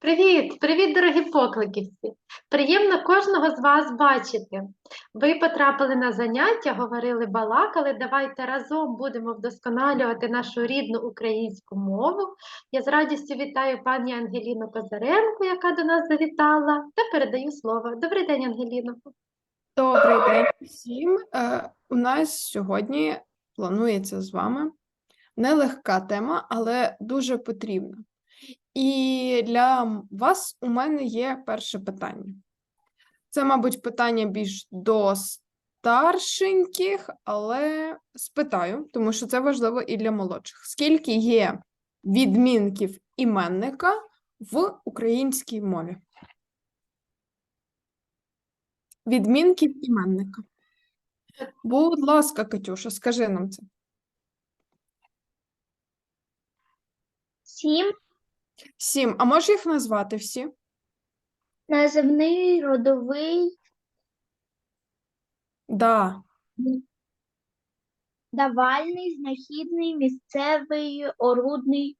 Привіт, привіт, дорогі покликівці! Приємно кожного з вас бачити. Ви потрапили на заняття, говорили, балакали. Давайте разом будемо вдосконалювати нашу рідну українську мову. Я з радістю вітаю пані Ангеліну Козаренко, яка до нас завітала, та передаю слово. Добрий день, Ангеліно. Добрий день всім. Е, У нас сьогодні планується з вами нелегка тема, але дуже потрібна. І для вас у мене є перше питання. Це, мабуть, питання більш до старшеньких, але спитаю, тому що це важливо і для молодших. Скільки є відмінків іменника в українській мові? Відмінків іменника. Будь ласка, Катюша, скажи нам це. Сім. Сім. А можеш їх назвати всі? Називний, родовий, Да. давальний, знахідний, місцевий, орудний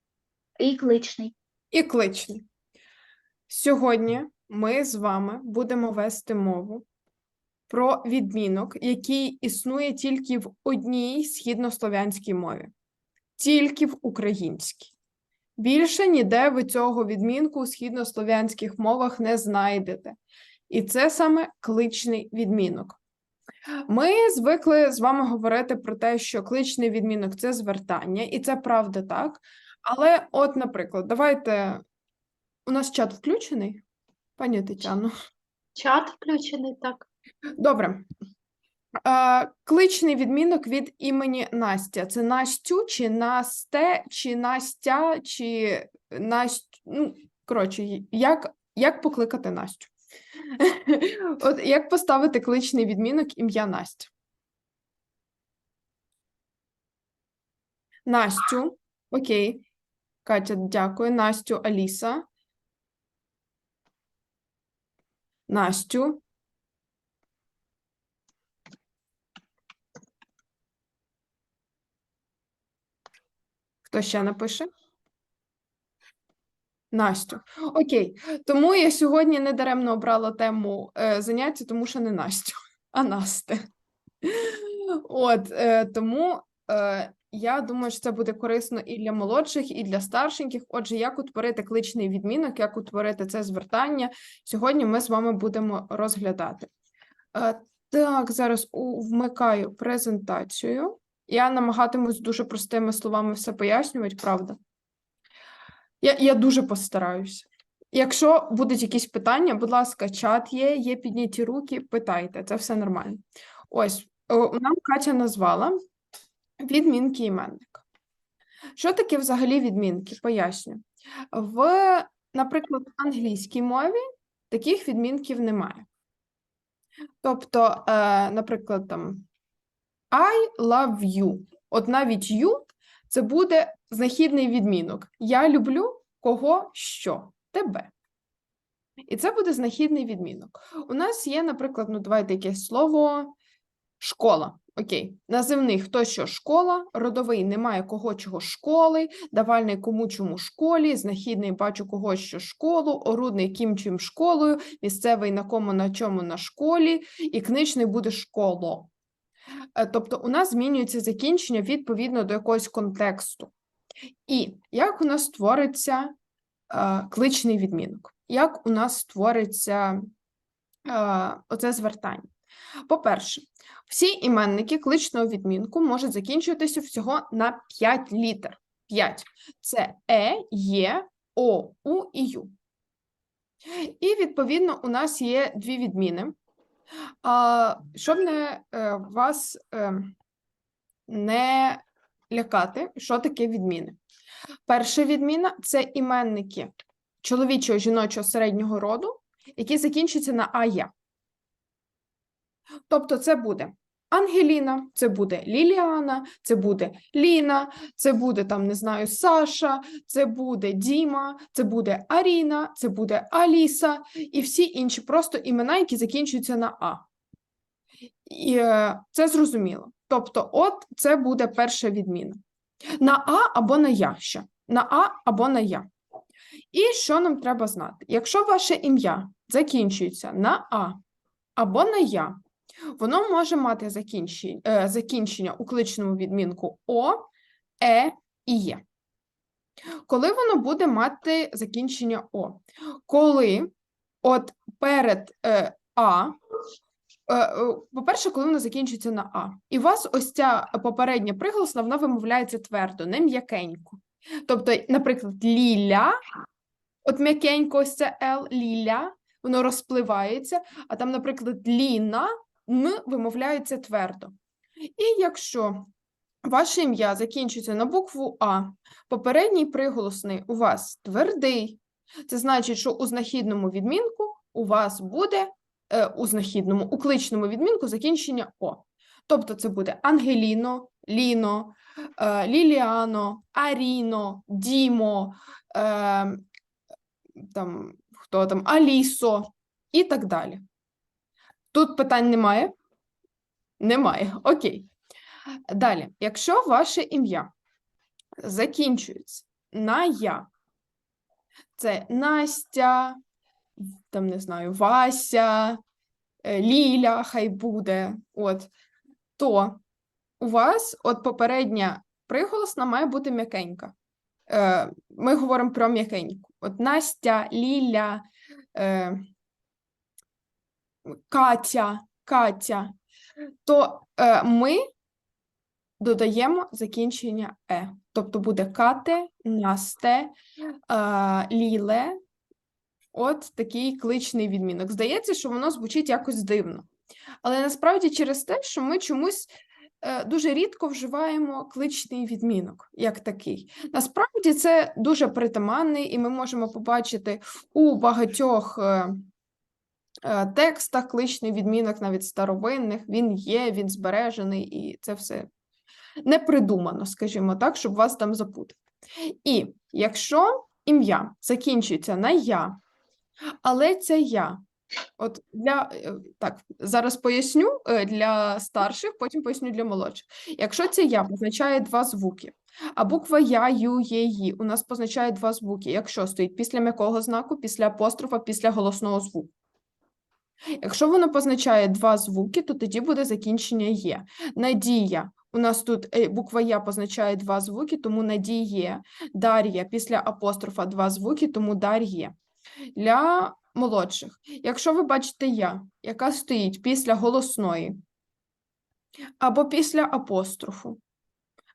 і кличний. І кличні. Сьогодні ми з вами будемо вести мову про відмінок, який існує тільки в одній східнослов'янській мові, тільки в українській. Більше ніде ви цього відмінку у східнослов'янських мовах не знайдете. І це саме кличний відмінок. Ми звикли з вами говорити про те, що кличний відмінок це звертання, і це правда так. Але, от, наприклад, давайте. У нас чат включений, пані Тетяно. Чат включений, так. Добре. Кличний відмінок від імені Настя. Це Настю, чи Насте, чи Настя, чи Насть... Ну, коротше, як, як покликати Настю? От як поставити кличний відмінок ім'я Настя? Настю. Окей. Катя, дякую. Настю, Аліса. Настю. Хто ще напише? Настю. Окей. Тому я сьогодні не даремно обрала тему е, заняття, тому що не Настю, а Насте. От, е, тому е, я думаю, що це буде корисно і для молодших, і для старшеньких. Отже, як утворити кличний відмінок, як утворити це звертання, сьогодні ми з вами будемо розглядати. Е, так, зараз вмикаю презентацію. Я намагатимусь дуже простими словами все пояснювати, правда. Я, я дуже постараюся. Якщо будуть якісь питання, будь ласка, чат є, є підняті руки, питайте, це все нормально. Ось, нам Катя назвала відмінки іменника. Що таке взагалі відмінки? Поясню. В, наприклад, англійській мові таких відмінків немає. Тобто, е, наприклад, там I love you. От навіть you це буде знахідний відмінок. Я люблю кого що? Тебе. І це буде знахідний відмінок. У нас є, наприклад, ну давайте якесь слово школа. Окей, називний хто що школа, родовий немає кого чого школи, давальний кому чому школі, знахідний бачу кого що школу, орудний ким чим школою, місцевий на кому на чому на школі, і книжний буде школо. Е, Тобто у нас змінюється закінчення відповідно до якогось контексту. І як у нас створиться е, кличний відмінок? Як у нас створиться е, оце звертання? По-перше, всі іменники кличного відмінку можуть закінчуватися всього на 5 літер. 5. Це Е, Є, О, У і Ю. І відповідно у нас є дві відміни. А, щоб не е, вас е, не лякати, що таке відміни? Перша відміна це іменники чоловічого, жіночого середнього роду, які закінчуються на ая. Тобто, це буде Ангеліна, це буде Ліліана, це буде Ліна, це буде там, не знаю, Саша, це буде Діма, це буде Аріна, це буде Аліса і всі інші просто імена, які закінчуються на А. І е, це зрозуміло. Тобто, от це буде перша відміна. На А або на Я ще. На А або на Я. І що нам треба знати? Якщо ваше ім'я закінчується на А або на Я, воно може мати закінчення, закінчення у кличному відмінку О, Е і Є. Коли воно буде мати закінчення О? Коли от перед е, А, е, е, по-перше, коли воно закінчується на А, і у вас ось ця попередня приголосна, вона вимовляється твердо, не м'якенько. Тобто, наприклад, ліля, от м'якенько ось це Л, ліля, воно розпливається, а там, наприклад, ліна, н вимовляється твердо. І якщо ваше ім'я закінчується на букву А, попередній приголосний у вас твердий, це значить, що у знахідному відмінку у вас буде е, у знахідному, у кличному відмінку закінчення О. Тобто це буде Ангеліно, Ліно, е, Ліліано, Аріно, Дімо, е, там, хто там, Алісо і так далі. Тут питань немає? Немає. Окей. Далі, якщо ваше ім'я закінчується на я, це Настя, там не знаю, Вася, е, Ліля, хай буде, от, то у вас от попередня приголосна має бути м'якенька. Е, Ми говоримо про м'якеньку. От Настя, Ліля, е, Катя, Катя, то е, ми додаємо закінчення е. Тобто буде кате, насте, е, ліле. От такий кличний відмінок. Здається, що воно звучить якось дивно. Але насправді через те, що ми чомусь е, дуже рідко вживаємо кличний відмінок як такий. Насправді це дуже притаманний, і ми можемо побачити у багатьох е, текстах кличний відмінок, навіть старовинних, він є, він збережений, і це все не придумано, скажімо так, щоб вас там запутати. І якщо ім'я закінчується на я, але це я. От для е, так, зараз поясню е, для старших, потім поясню для молодших. Якщо це я позначає два звуки, а буква я, ю, є, ї у нас позначає два звуки. Якщо стоїть після м'якого знаку, після апострофа, після голосного звуку. Якщо воно позначає два звуки, то тоді буде закінчення є. Надія. У нас тут е, буква Я позначає два звуки, тому надіє. Дар'я після апострофа два звуки, тому дар'є. Для молодших. Якщо ви бачите я, яка стоїть після голосної, або після апострофу,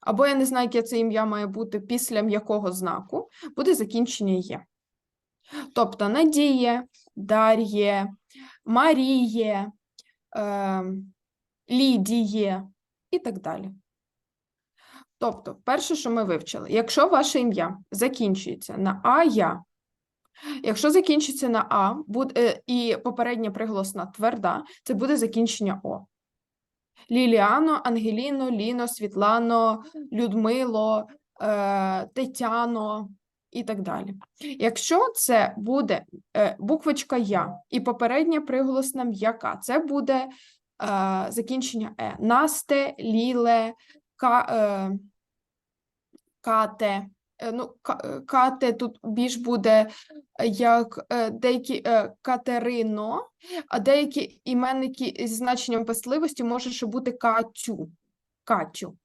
або я не знаю, яке це ім'я має бути після м'якого знаку, буде закінчення є. Тобто Надіє, Дар'є, Маріє, е, Лідіє і так далі. Тобто, перше, що ми вивчили, якщо ваше ім'я закінчується на А, я, якщо закінчиться на А буде, і попередня приголосна тверда, це буде закінчення О. Ліліано, Ангеліно, Ліно, Світлано, Людмило, е, Тетяно і так далі. Якщо це буде е, буквочка Я і попередня приголосна м'яка, це буде е, закінчення Е. Насте, Ліле, ка, е, Кате. Ну, Кате тут більш буде як деякі Катерино, а деякі іменники зі значенням пасливості може ще бути Катю. Катю.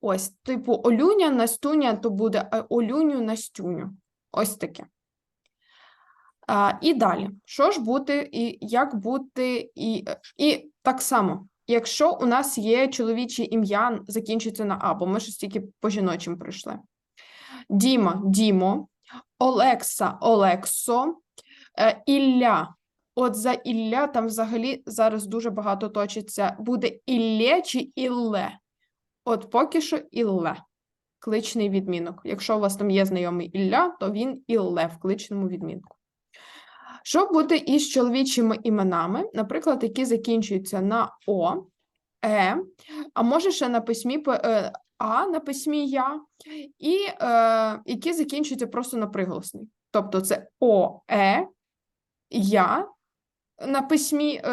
Ось, типу, Олюня, Настуня, то буде е, Олюню, Настюню. Ось таке. А, і далі, що ж бути, і як бути, і, е, і так само, якщо у нас є чоловіче ім'я, закінчується на А, бо ми щось тільки по жіночим пройшли. Діма, Дімо, Олекса, Олексо, е, Ілля. От за Ілля там взагалі зараз дуже багато точиться. Буде Іллє чи Ілле? От поки що Ілле. Кличний відмінок. Якщо у вас там є знайомий Ілля, то він Ілле в кличному відмінку. Що буде із чоловічими іменами, наприклад, які закінчуються на О, Е, а може ще на письмі е, А на письмі Я, і е, які закінчуються просто на приголосний. Тобто це О, Е, Я на письмі, е,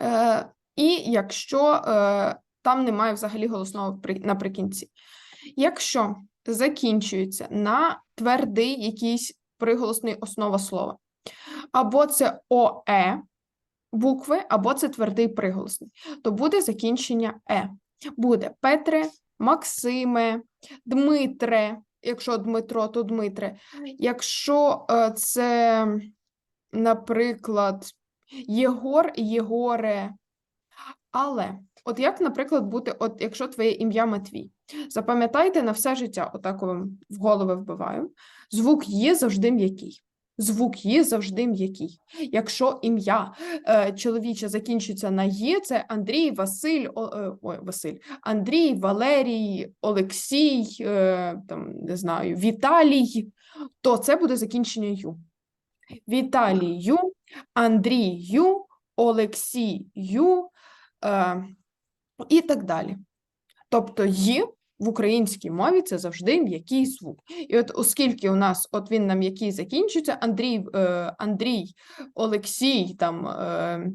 е, і якщо е, там немає взагалі голосного наприкінці. Якщо закінчується на твердий якийсь приголосний основа слова. Або це ОЕ букви, або це твердий приголосний, то буде закінчення Е. Буде Петре, Максиме, Дмитре. Якщо Дмитро, то Дмитре. Якщо е, це, наприклад, Єгор, Єгоре. Але, от як, наприклад, бути, от якщо твоє ім'я Матвій, запам'ятайте на все життя, отак вам в голови вбиваю, звук є завжди м'який. Звук є завжди м'який. Якщо ім'я е, чоловіче закінчується на є, це Андрій, Василь, о, е, ой, Василь, Андрій, Валерій, Олексій, е, там, не знаю, Віталій, то це буде закінчення ю. Віталію, Андрію, Олексію е, і так далі. Тобто «ї» в українській мові це завжди м'який звук. І от оскільки у нас от він на м'який закінчується, Андрій, е, Андрій, Олексій, там, е,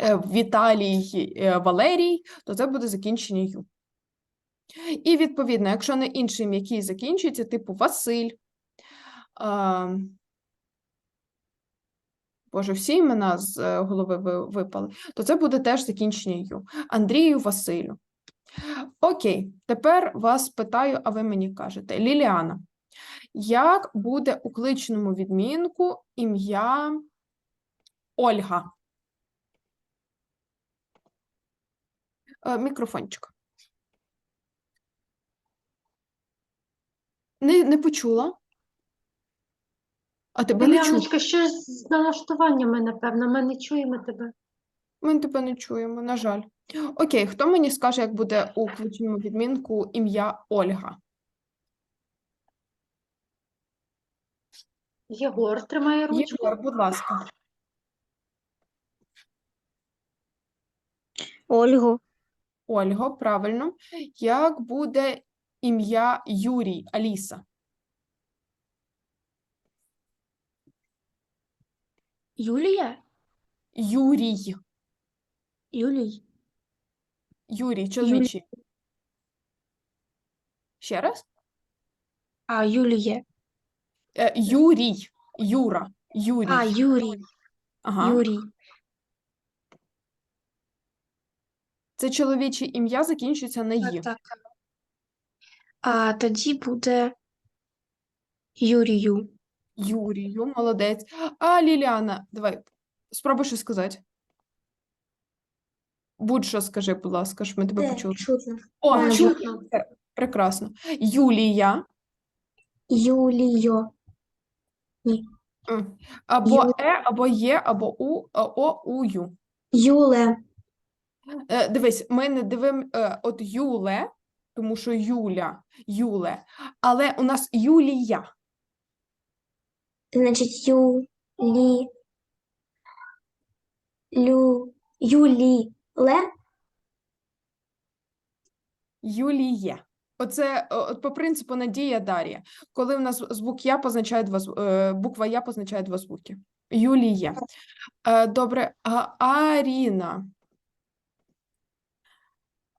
е, Віталій, е, Валерій, то це буде закінчення ю. І відповідно, якщо на інший м'який закінчується, типу Василь, е, Боже, всі імена з е, голови випали, то це буде теж закінчення ю. Андрію, Василю. Окей, тепер вас питаю, а ви мені кажете. Ліліана, як буде у кличному відмінку ім'я Ольга? Е, Мікрофончик. Не, не почула? А тебе не. Яночка, що ж з налаштуваннями, напевно, ми не чуємо тебе. Ми тебе не чуємо, на жаль. Окей, хто мені скаже, як буде у кличному відмінку ім'я Ольга? Єгор тримає ручку. Єгор, будь ласка. Ольгу. Ольго, правильно. Як буде ім'я Юрій, Аліса? Юлія? Юрій. Юлій. Юрій, чоловічий. Ще раз? А, Юлія. Е, Юрій. Юра. Юрій. А, Юрій. Ага. Юрій. Це чоловіче ім'я закінчується на Так, «ї». так. А тоді буде Юрію. Юрію, молодець. А Ліліана, давай, спробуй щось сказати. Будь-що скажи, будь ласка, щоб ми тебе почули. чутно. О, чу- чутно. Прекрасно. Юлія. Юліо. М. Або Ю- е, або є, або у, а, о, ую. Юле. Е, дивись, ми не дивимо е, от Юле, тому що Юля, Юле, але у нас Юлія. Значить, Юлі. Лю. Юлі. Ле. Юліє. Оце о, по принципу Надія Дар'я. Коли в нас звук Я позначає два зв- е, буква Я позначає два звуки. Юліє. Е, добре, Аріна.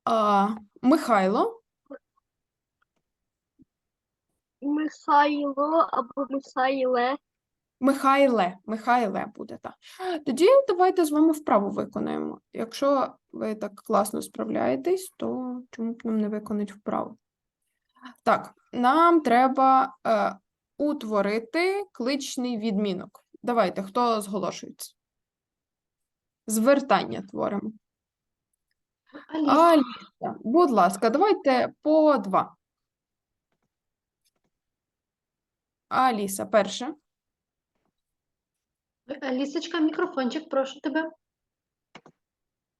А, Михайло. Михайло або Михайле. Михайле, Михайле буде так. Тоді давайте з вами вправу виконаємо. Якщо ви так класно справляєтесь, то чому б нам не виконати вправу? Так, нам треба е, утворити кличний відмінок. Давайте, хто зголошується? Звертання творимо. Аліса, Аліса, будь ласка, давайте по два. Аліса, перше. Алісочка, мікрофончик, прошу тебе.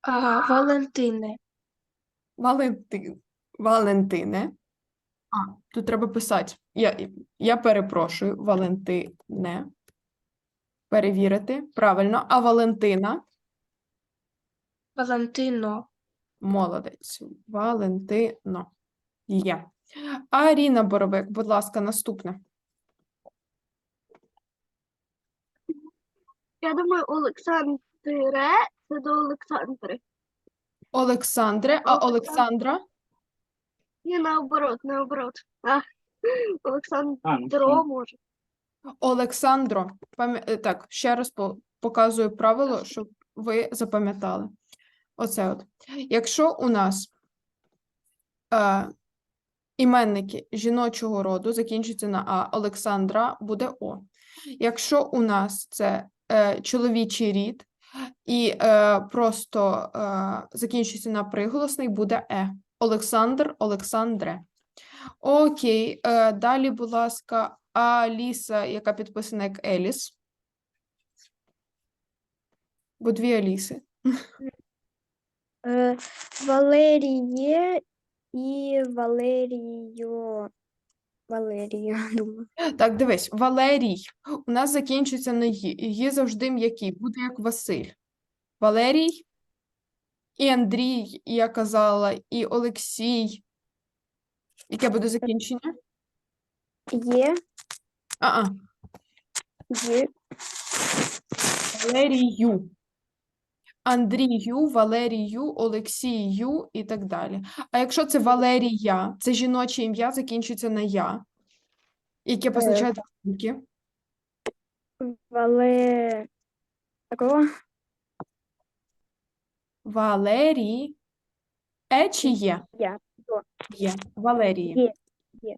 А, Валентине. Валентин. Валентине. А, тут треба писати. Я, я перепрошую, Валентине. Перевірити. Правильно. А Валентина? Валентино. Молодець. Валентино. Є. Аріна Боровик, будь ласка, наступне. Я думаю, Олександре це до Олександри. Олександре, а Олександра? Ні, наоборот, наоборот. А, Олександро А, ну, може. Олександро, пам'я- е, так, ще раз по- показую правило, щоб ви запам'ятали. Оце от. Якщо у нас е, іменники жіночого роду закінчуються на А, Олександра буде О. Якщо у нас це чоловічий рід і е, просто е, закінчується на приголосний, буде Е. Олександр, Олександре. Окей, е, далі, будь ласка, Аліса, яка підписана як Еліс. Бо дві Аліси. Е, Валеріє і Валерію. Валерію, думаю. Так, дивись, Валерій. У нас закінчується на «ї». «Ї» завжди м'який, буде як Василь. Валерій і Андрій, і я казала, і Олексій. Яке буде закінчення? Є, А-а, є, Валерію. Андрію, Валерію, Олексію і так далі. А якщо це Валерія, це жіноче ім'я закінчується на я, яке позначає стосунки. Вале. Такого? Валерій. Е чи є? Я. Є. Валерії. Є, є.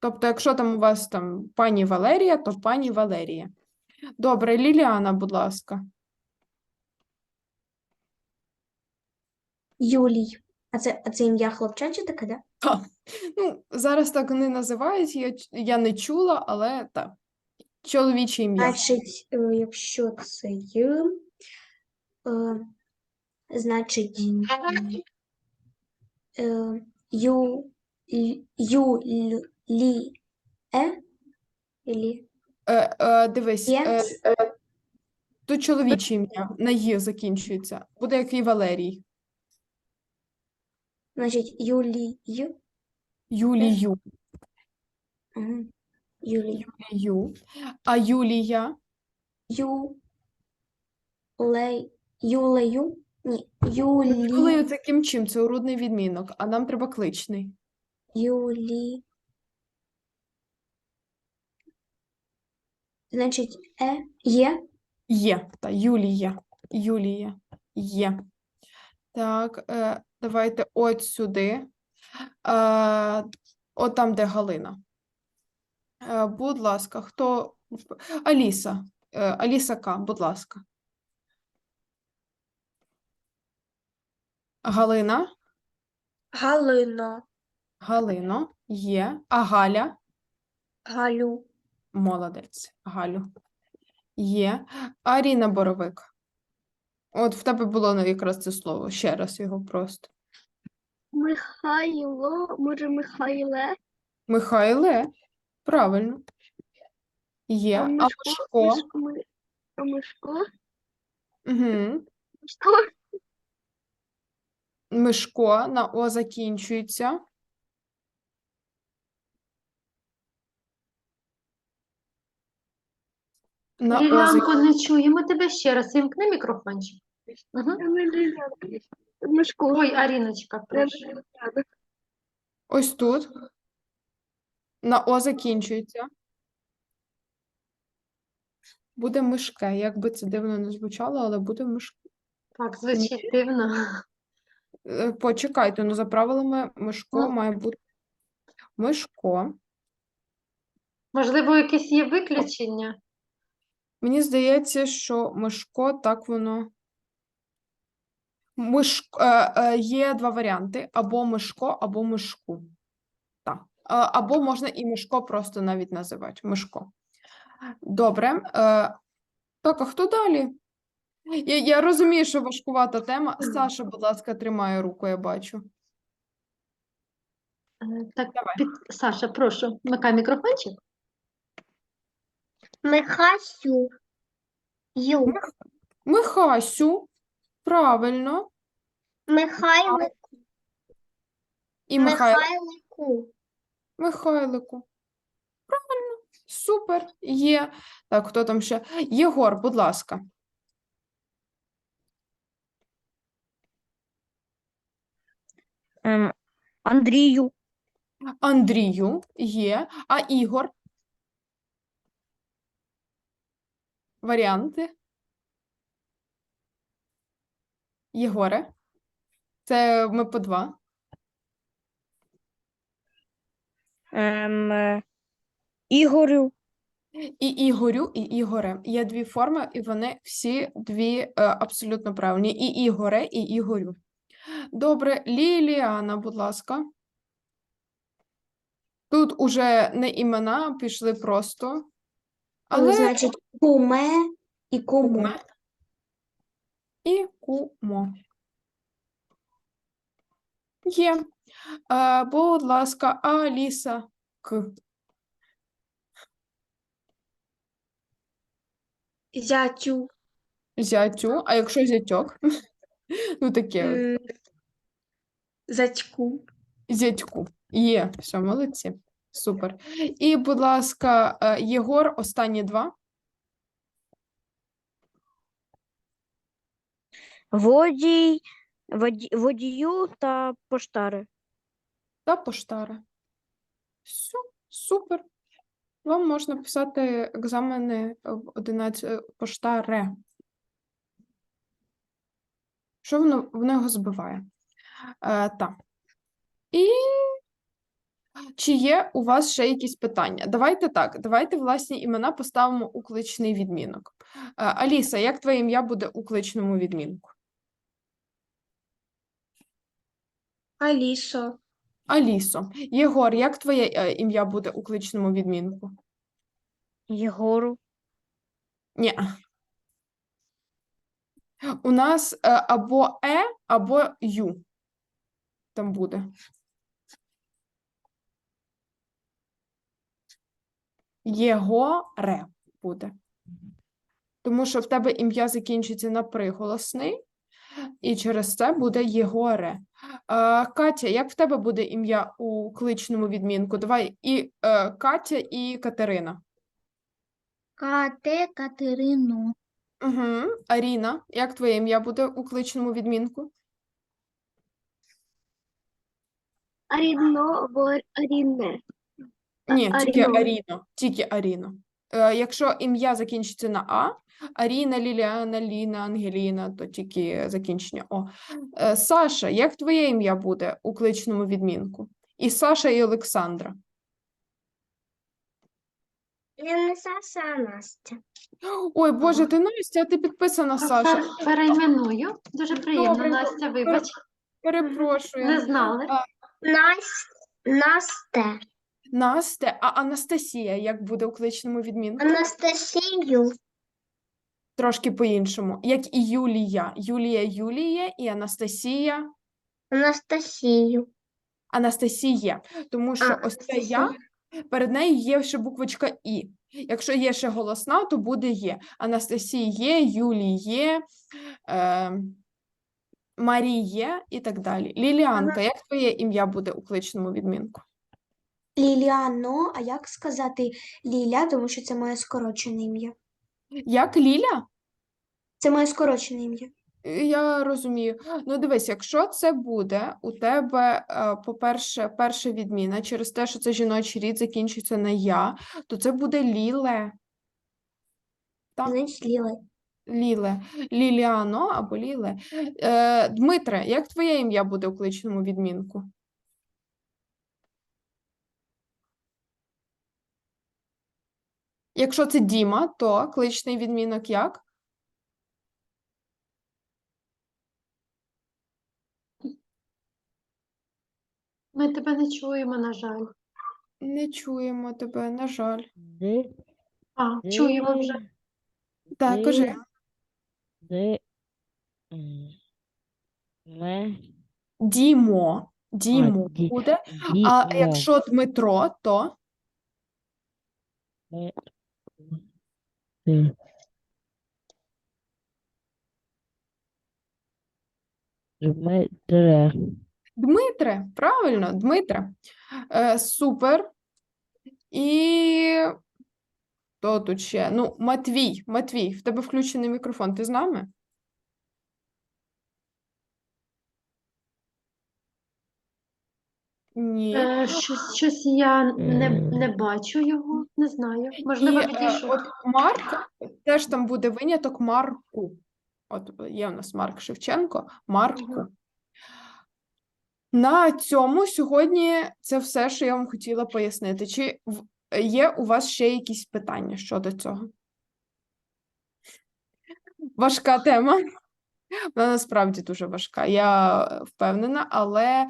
Тобто, якщо там у вас там пані Валерія, то пані Валерія. Добре, Ліліана, будь ласка. Юлій. А це, а це ім'я хлопчаче таке, да? Ну, зараз так не називають, я, я не чула, але так. Чоловіче ім'я. Значить, е, якщо це Й, е, значить е, Ю, Л- Ю, Лі, Е, Лі, Е, е, дивись, Є? е, тут чоловіче ім'я на Є закінчується. Буде як і Валерій. Значить Юлію. угу. Юлій, Ю. А Юлія. Ю, Лей, Юлею, ні, Юлею це ким чим? Це урудний відмінок, а нам треба кличний. Юлі, значить Е, Є, Є, та Юлія. Юлія. Є. Так, е, давайте от сюди. Е, от там, де Галина. Е, будь ласка, хто? Аліса. Е, Аліса К, будь ласка. Галина. Галина, Галино. Є. А Галя. Галю, Молодець, Галю. Є. Аріна Боровик. От в тебе було ну, якраз це слово. Ще раз його просто. Михайло, може Михайле, Михайле. Правильно. Є. а Мишко. Мишко, а Мишко, Угу. Мишко, Мишко на О закінчується. На Лілянко, не чуємо тебе ще раз. Вімкни мікрофончик. Угу. я не лізу. Мишко, Ой, Аріночка, прошу. Ось тут. На О закінчується. Буде мишке. Як би це дивно не звучало, але буде мишке. Так, звучить дивно. Е, Почекайте, ну за правилами Мишко Ну. має бути Мишко. Можливо, якесь є виключення? Мені здається, що Мишко так воно. Мишко, е, е, є два варіанти: або Мишко, або Мишку. Так. Е, або можна і Мишко просто навіть називати. Мишко. Добре. Е, так, а хто далі? Я, я розумію, що важкувата тема. Саша, будь ласка, тримає руку, я бачу. Е, Так, Давай. під... Саша, прошу, вмикай мікрофончик. Михасю, Ю, Михасю. Правильно. Михайло, І Михайло. Михайлику, Михайлику. Правильно, супер, є. Так, хто там ще? Єгор, будь ласка. Ем, Андрію, Андрію є, а Ігор? Варіанти? Єгоре? Це ми по два. Ем, е, Ігорю. І Ігорю, і Ігоре. Є дві форми, і вони всі дві е, абсолютно правильні. І Ігоре, і Ігорю. Добре, Ліліана, будь ласка. Тут уже не імена, пішли просто. Але Значить, куме і кому. куме і кумо. Є. Е, будь ласка, Аліса К. Зятю. Зятю. А якщо зятьок? Ну, таке. от. Зятьку. Зятьку. Є, все, молодці. Супер. І, будь ласка, е, Єгор, останні два. Водій, воді, водію та поштари. та поштара. Все, супер. Вам можна писати екзамени в 11 поштаре. Що воно в нього збиває? Е, так. І чи є у вас ще якісь питання? Давайте так, давайте власні імена поставимо у кличний відмінок. Е, Аліса, як твоє ім'я буде у кличному відмінку? Алісо. Алісо. Єгор, як твоє е, ім'я буде у кличному відмінку? Єгору. Ні. У нас е, або е, або ю. Там буде. Єгоре буде. Тому що в тебе ім'я закінчиться на приголосний, і через це буде Єгоре. Е, Катя, як в тебе буде ім'я у кличному відмінку? Давай і е, Катя, і Катерина. Кате Катерину. Угу. Аріна, як твоє ім'я буде у кличному відмінку? Аріно або Аріне. Ні, тільки Аріно. Аріно. Тільки Аріно. Е, якщо ім'я закінчиться на А, Аріна, Ліліана, Ліна, Ангеліна, то тільки закінчення О. Е, Саша, як твоє ім'я буде у кличному відмінку? І Саша, і Олександра. Я не Саша, а Настя. Ой, Боже, ти Настя, а ти підписана Саша. Пер- Перейменую. Дуже приємно, Добре, Настя, вибач. Перепрошую. Не знали. Нас... Насте. Настя, а Анастасія як буде у кличному відмінку? Анастасію. Трошки по-іншому. Як і Юлія. Юлія Юлія і Анастасія Анастасію. Анастасія. Тому що ось це я, перед нею є ще буквочка І. Якщо є ще голосна, то буде є. Анастасіє, Юліє, е, Маріє і так далі. Ліліанка, як твоє ім'я буде у кличному відмінку? Ліліано, а як сказати Ліля, тому що це моє скорочене ім'я. Як Ліля? Це моє скорочене ім'я. Я розумію. Ну, дивись, якщо це буде у тебе, е, по-перше, перша відміна через те, що це жіночий рід закінчується на я, то це буде Ліле. Так, Значить, Ліле. Ліле. Ліліано або Ліле. Е, Дмитре, як твоє ім'я буде у кличному відмінку? Якщо це Діма, то кличний відмінок як? Ми тебе не чуємо, на жаль. Не чуємо тебе, на жаль. А, чуємо вже. Так, кажи. Д, м, Ме, Дімо. Дімо ді- буде. А якщо Дмитро, то Ме, Д. Дмитре, Дмитре, правильно, Дмитре. Е, супер. І хто тут ще? Ну, Матвій, Матвій, в тебе включений мікрофон. Ти з нами? Ні. Е, щось, щось я не, не бачу його, не знаю. І Можливо, е, відійшов. от Марк, теж там буде виняток Марку. От є у нас Марк Шевченко, Марку. Мгм. На цьому сьогодні це все, що я вам хотіла пояснити. Чи в- є у вас ще якісь питання щодо цього? Важка тема. Вона насправді дуже важка, я впевнена, але е,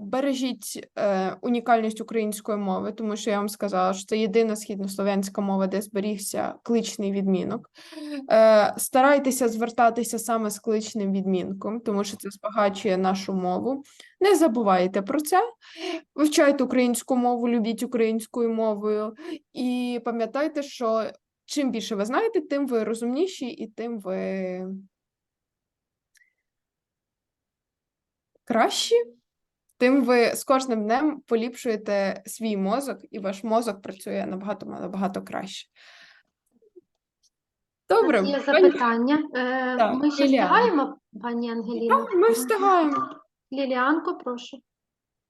бережіть е, унікальність української мови, тому що я вам сказала, що це єдина східнослов'янська мова, де зберігся кличний відмінок. Е, старайтеся звертатися саме з кличним відмінком, тому що це збагачує нашу мову. Не забувайте про це. Вивчайте українську мову, любіть українською мовою, і пам'ятайте, що чим більше ви знаєте, тим ви розумніші і тим ви кращі, тим ви з кожним днем поліпшуєте свій мозок, і ваш мозок працює набагато набагато краще. Добре, Є запитання. Е, Так, Ми ще Ліліана. встигаємо, пані Ангеліно? Так, ми встигаємо. Ліліанко, прошу.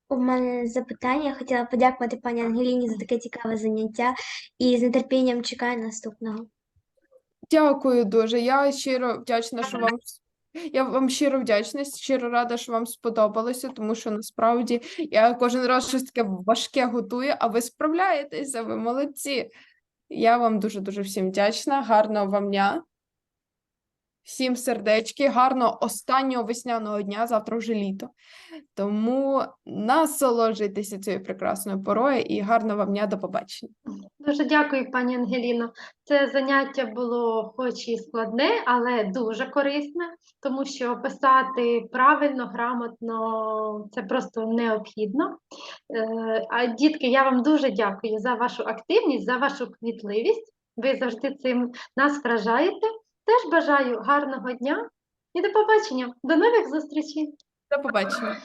У мене запитання. Я хотіла подякувати пані Ангеліні за таке цікаве заняття і з нетерпінням чекаю наступного. Дякую дуже. Я щиро вдячна, що вам я вам щиро вдячна, щиро рада, що вам сподобалося, тому що насправді я кожен раз щось таке важке готую, а ви справляєтеся, ви молодці. Я вам дуже дуже всім вдячна. Гарного вам дня. Всім сердечки, гарного останнього весняного дня, завтра вже літо. Тому насолоджуйтеся цією прекрасною порою і гарного вам дня, до побачення. Дуже дякую, пані Ангеліно. Це заняття було хоч і складне, але дуже корисне, тому що писати правильно, грамотно це просто необхідно. Е, А дітки, я вам дуже дякую за вашу активність, за вашу кмітливість. Ви завжди цим нас вражаєте. Теж бажаю гарного дня і до побачення. До нових зустрічей! До побачення.